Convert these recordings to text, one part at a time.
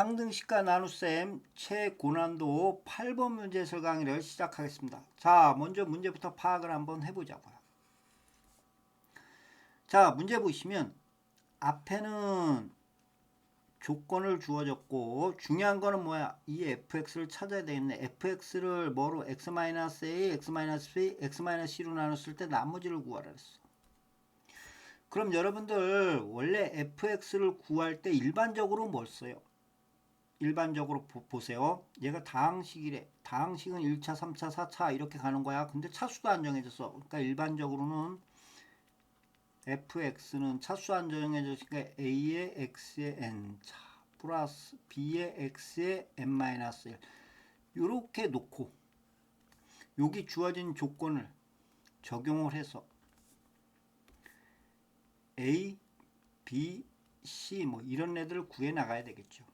항등식과 나눗셈 최고난도 8번 문제 해설 강의를 시작하겠습니다. 자, 먼저 문제부터 파악을 한번 해보자고요. 자, 문제 보시면 앞에는 조건을 주어졌고 중요한 거는 뭐야? 이 fx를 찾아야 되겠네. fx를 뭐로 x-a, x-b, x-c로 나눴을 때 나머지를 구하라 했어. 그럼 여러분들 원래 fx를 구할 때 일반적으로 뭘 써요? 일반적으로 보, 세요 얘가 다항식이래. 다항식은 1차, 3차, 4차 이렇게 가는 거야. 근데 차수도 안 정해졌어. 그러니까 일반적으로는 fx는 차수 안 정해졌으니까 a의 x의 n차 플러스 b의 x의 n-1 이렇게 놓고 여기 주어진 조건을 적용을 해서 a, b, c 뭐 이런 애들을 구해 나가야 되겠죠.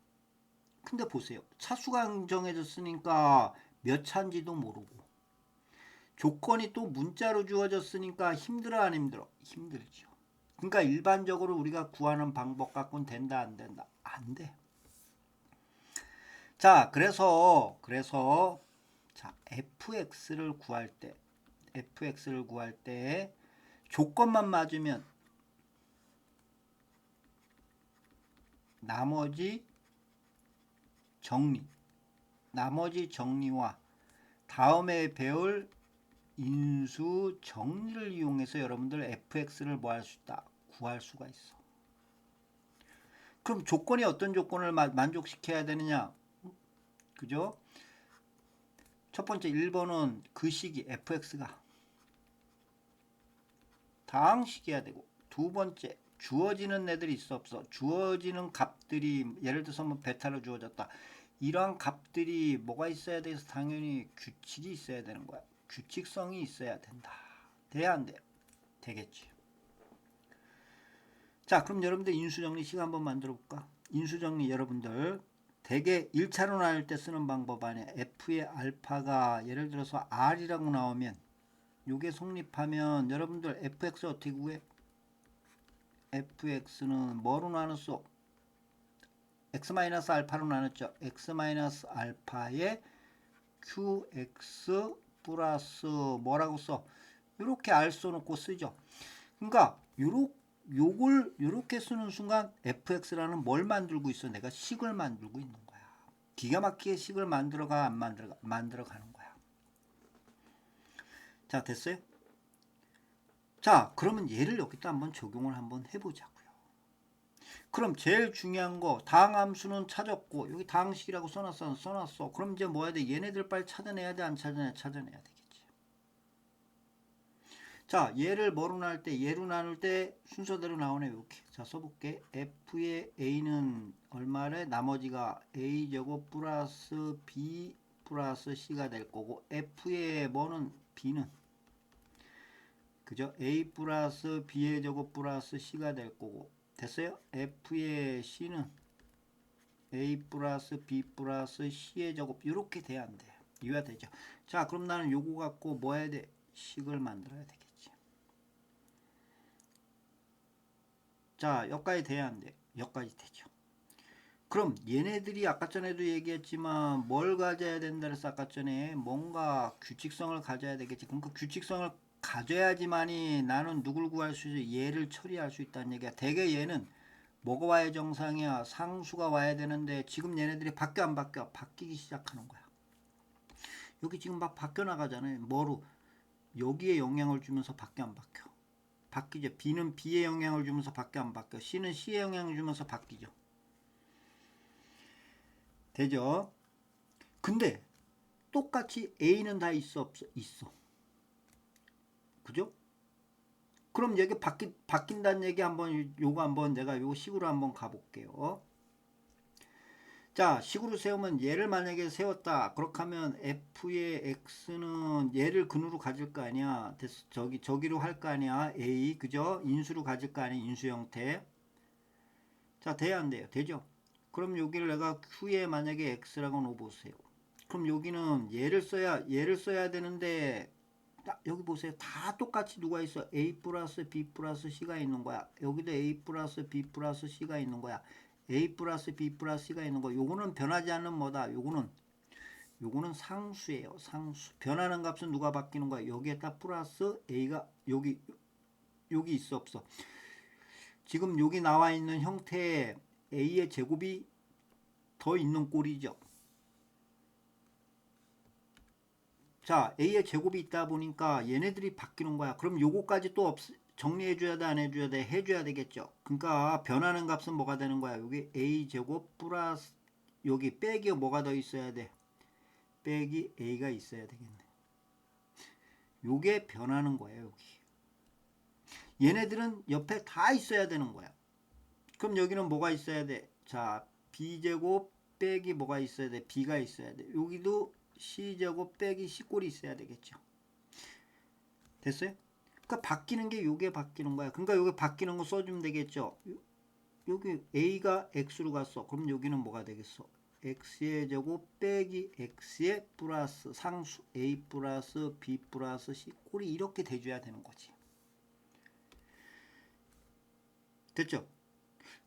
근데 보세요. 차수가 정해졌으니까 몇 차인지도 모르고 조건이 또 문자로 주어졌으니까 힘들어 안 힘들어? 힘들죠. 그러니까 일반적으로 우리가 구하는 방법 갖고는 된다 안 된다? 안 돼. 자, 그래서 그래서 자, fx를 구할 때 fx를 구할 때 조건만 맞으면 나머지 정리 나머지 정리와 다음에 배울 인수 정리를 이용해서 여러분들 fx를 뭐 할 수 있다 구할 수가 있어. 그럼 조건이 어떤 조건을 마- 만족시켜야 되느냐? 그죠? 첫 번째 1번은 그 시기 fx가. 다항식이어야 되고 두 번째 주어지는 애들이 있어 없어? 주어지는 값들이 예를 들어서 뭐 베타로 주어졌다 이러한 값들이 뭐가 있어야 돼서 당연히 규칙이 있어야 되는 거야 규칙성이 있어야 된다 돼야 안 돼? 되겠지 자 그럼 여러분들 인수정리 시간 한번 만들어 볼까 인수정리 여러분들 대개 1차로 나눌 때 쓰는 방법 안에 f의 알파가 예를 들어서 r이라고 나오면 요게 성립하면 여러분들 fx 어떻게 구해? fx는 뭐로 나눴어? X-알파로 나눴죠. x-알파에 qx 플러스 뭐라고 써? 이렇게 r 써놓고 쓰죠. 그러니까 요렇 요걸 요렇게 쓰는 순간 fx라는 뭘 만들고 있어? 내가 식을 만들고 있는 거야. 기가 막히게 식을 만들어가 안 만들어가 만들어 가는 거야. 자 됐어요? 자 그러면 얘를 여기다 한번 적용을 한번 해보자고요. 그럼 제일 중요한 거 다항함수는 찾았고 여기 다항식이라고 써놨어 써놨어. 그럼 이제 뭐 해야 돼? 얘네들 빨리 찾아내야 돼 안 찾아내야 찾아내야 되겠지. 자 얘를 뭐로 나눌 때 얘로 나눌 때 순서대로 나오네 이렇게. 자 써볼게. f의 a는 얼마래? 나머지가 a 제곱 플러스 b 플러스 c가 될 거고 f의 뭐는 b는 그죠? a 플러스 b의 제곱 플러스 c가 될 거고 됐어요? f의 c는 a 플러스 b 플러스 c의 제곱 이렇게 돼야 안 돼요. 이해가 되죠? 자 그럼 나는 요거 갖고 뭐 해야 돼? 식을 만들어야 되겠지. 자 여기까지 돼야 안 돼. 여기까지 되죠. 그럼 얘네들이 아까 전에도 얘기했지만 뭘 가져야 된다 그래서 아까 전에 뭔가 규칙성을 가져야 되겠지. 그럼 그 규칙성을 가져야지만이 나는 누굴 구할 수 있어 얘를 처리할 수 있다는 얘기야. 대개 얘는 뭐가 와야 정상이야. 상수가 와야 되는데 지금 얘네들이 바뀌어 안 바뀌어? 바뀌기 시작하는 거야. 여기 지금 막 바뀌어 나가잖아요. 뭐로? 여기에 영향을 주면서 바뀌어 안 바뀌어? 바뀌죠. B는 B에 영향을 주면서 바뀌어 안 바뀌어? C는 C에 영향을 주면서 바뀌죠. 되죠? 근데 똑같이 A는 다 있어 없어? 있어. 그죠? 그럼 얘기 바뀐 바뀐다는 얘기 한번 요거 한번 내가 요 식으로 한번 가볼게요. 자, 식으로 세우면 얘를 만약에 세웠다. 그렇게 하면 f의 x는 얘를 근으로 가질 거 아니야. 됐어. 저기 저기로 할 거 아니야. a 그죠? 인수로 가질 거 아니야. 인수 형태. 자, 돼야 안 돼요? 되죠? 그럼 여기를 내가 q에 만약에 x라고 넣어 보세요. 그럼 여기는 얘를 써야 얘를 써야 되는데 딱 여기 보세요. 다 똑같이 누가 있어? A 플러스 B 플러스 C가 있는 거야. 여기도 A 플러스 B 플러스 C가 있는 거야. a 플러스 b 플러스 c가 있는 거 요거는 변하지 않는 뭐다 요거는 요거는 상수예요 상수 변하는 값은 누가 바뀌는 거야 여기에다 플러스 a가 여기 여기 있어 없어 지금 여기 나와 있는 형태의 a의 제곱이 더 있는 꼴이죠 자 a의 제곱이 있다 보니까 얘네들이 바뀌는 거야. 그럼 요거까지 또 없, 정리해 줘야 돼 안 해줘야 돼? 해줘야 되겠죠. 그러니까 변하는 값은 뭐가 되는 거야? 여기 a 제곱 플러스 여기 빼기 뭐가 더 있어야 돼? 빼기 a가 있어야 되겠네. 요게 변하는 거예요 여기. 얘네들은 옆에 다 있어야 되는 거야. 그럼 여기는 뭐가 있어야 돼 자 b제곱 빼기 뭐가 있어야 돼? B가 있어야 돼. 여기도 c제곱 빼기 c꼴이 있어야 되겠죠 됐어요? 그러니까 바뀌는 게 요게 바뀌는 거야. 그러니까 요게 바뀌는 거 써주면 되겠죠. 요- 여기 a가 x로 갔어. 그럼 여기는 뭐가 되겠어? x의 제곱 빼기 x의 플러스 상수 a 플러스 b 플러스 c 꼴이 이렇게 돼줘야 되는 거지. 됐죠?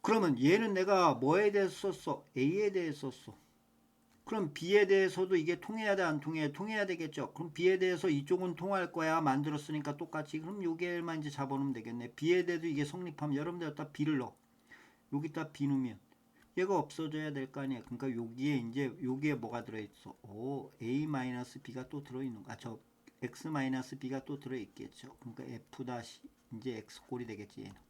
그러면 얘는 내가 뭐에 대해서 썼어? a에 대해서 썼어. 그럼 B에 대해서도 이게 통해야 돼 안 통해? 통해야 되겠죠. 그럼 B에 대해서 이쪽은 통할 거야 만들었으니까 똑같이 그럼 요게만 이제 잡아놓으면 되겠네. B에 대해도 이게 성립하면 여러분들 여기다 B를 넣어. 여기다 B 넣으면 얘가 없어져야 될 거 아니야. 그러니까 여기에 이제 여기에 뭐가 들어있어? 오 A 마이너스 B가 또 들어있는 거. 아 저 X 마이너스 B가 또 들어있겠죠. 그러니까 F 다시 이제 X 꼴이 되겠지 얘는.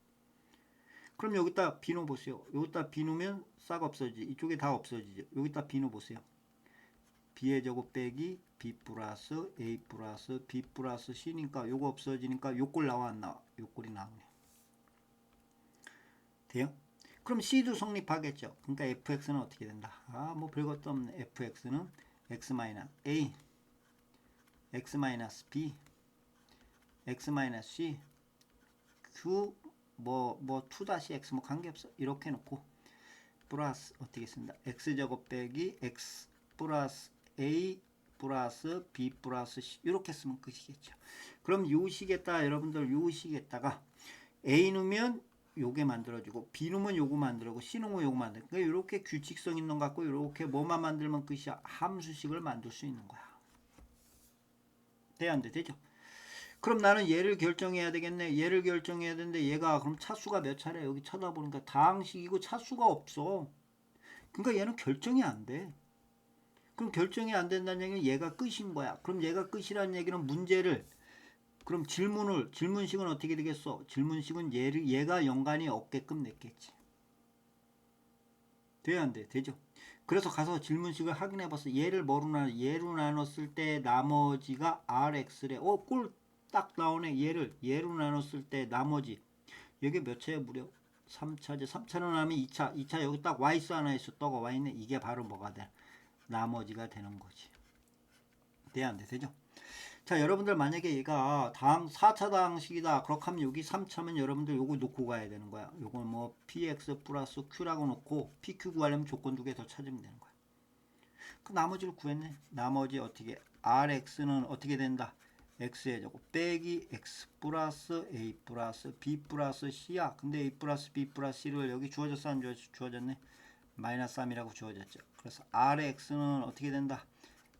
그럼 여기다 B 넣어보세요. 여기다 넣으면 싹 없어지지. 이쪽에 다 없어지죠. 여기다 B 넣어보세요. B의 제곱 빼기 B 플러스 A 플러스 B 플러스 C니까 요거 없어지니까 요 꼴 나와 안 나와? 요 꼴이 나오네. 돼요? 그럼 C도 성립하겠죠. 그러니까 fx는 어떻게 된다? 아, 뭐 별것도 없네. fx는 x 마이너스 a, x 마이너스 b, x 마이너스 c, q 뭐뭐2 다시 x 뭐 관계없어. 이렇게 놓고 플러스 어떻게 씁니다. x 제곱 빼기 x 플러스 a 플러스 b 플러스 c 이렇게 쓰면 끝이겠죠. 그럼 요 식에다 여러분들 요 식에 다가 a 넣으면 요게 만들어지고 B 놈은 요거 만들고 C 놈은 요거 만들. 그러니까 이렇게 규칙성 있는 거 갖고 이렇게 뭐만 만들면 끝이야. 함수식을 만들 수 있는 거야. 돼안 돼? 되죠? 그럼 나는 얘를 결정해야 되겠네. 얘를 결정해야 되는데 얘가 그럼 차수가 몇 차례 여기 쳐다보니까 다항식이고 차수가 없어. 그러니까 얘는 결정이 안 돼. 그럼 결정이 안 된다는 얘기는 얘가 끝인 거야. 그럼 얘가 끝이라는 얘기는 문제를 그럼 질문을 질문식은 어떻게 되겠어? 질문식은 얘를 얘가 연관이 없게끔 냈겠지. 돼야 안 돼? 되죠? 그래서 가서 질문식을 확인해 봤어. 얘를 뭐로 나눠? 얘로 나눴을 때 나머지가 rx래. 어, 꼴 딱 나오네. 얘를 얘로 나눴을 때 나머지 여기 몇 차에 무려 3차제. 3차로 나면 2차. 2차 여기 딱 y수 하나 있어. 떠가 와 있네. 이게 바로 뭐가 돼? 나머지가 되는 거지. 돼야 안 돼? 되죠? 자 여러분들 만약에 얘가 다음 4차 다항식이다 그렇게 하면 여기 3차면 여러분들 요거 놓고 가야 되는 거야 요건 뭐 px 플러스 q라고 놓고 pq 구하려면 조건 두 개 더 찾으면 되는 거야 그 나머지를 구했네 나머지 어떻게 rx는 어떻게 된다 x의 제곱 빼기 x 플러스 a 플러스 b 플러스 c야 근데 a 플러스 b 플러스 c를 여기 주어졌어 안 주어졌, 주어졌네 마이너스 3이라고 주어졌죠 그래서 rx는 어떻게 된다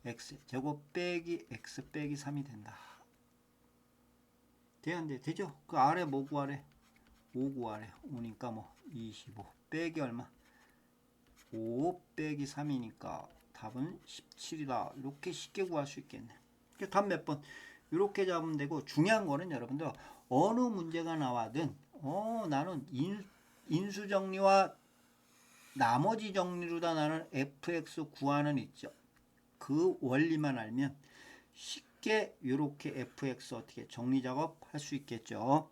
x 제곱 빼기 x 빼기 3이 된다. 돼, 안 돼? 되죠? 그 아래 뭐 구하래? 5 구하래. 5니까 뭐, 25. 빼기 얼마? 5 빼기 3이니까 답은 17이다. 이렇게 쉽게 구할 수 있겠네. 답 몇 번? 이렇게 잡으면 되고, 중요한 거는 여러분들, 어느 문제가 나와든, 어, 나는 인, 인수 정리와 나머지 정리로 다 나는 fx 구하는 있죠. 그 원리만 알면 쉽게 이렇게 fx 어떻게 정리 작업 할 수 있겠죠.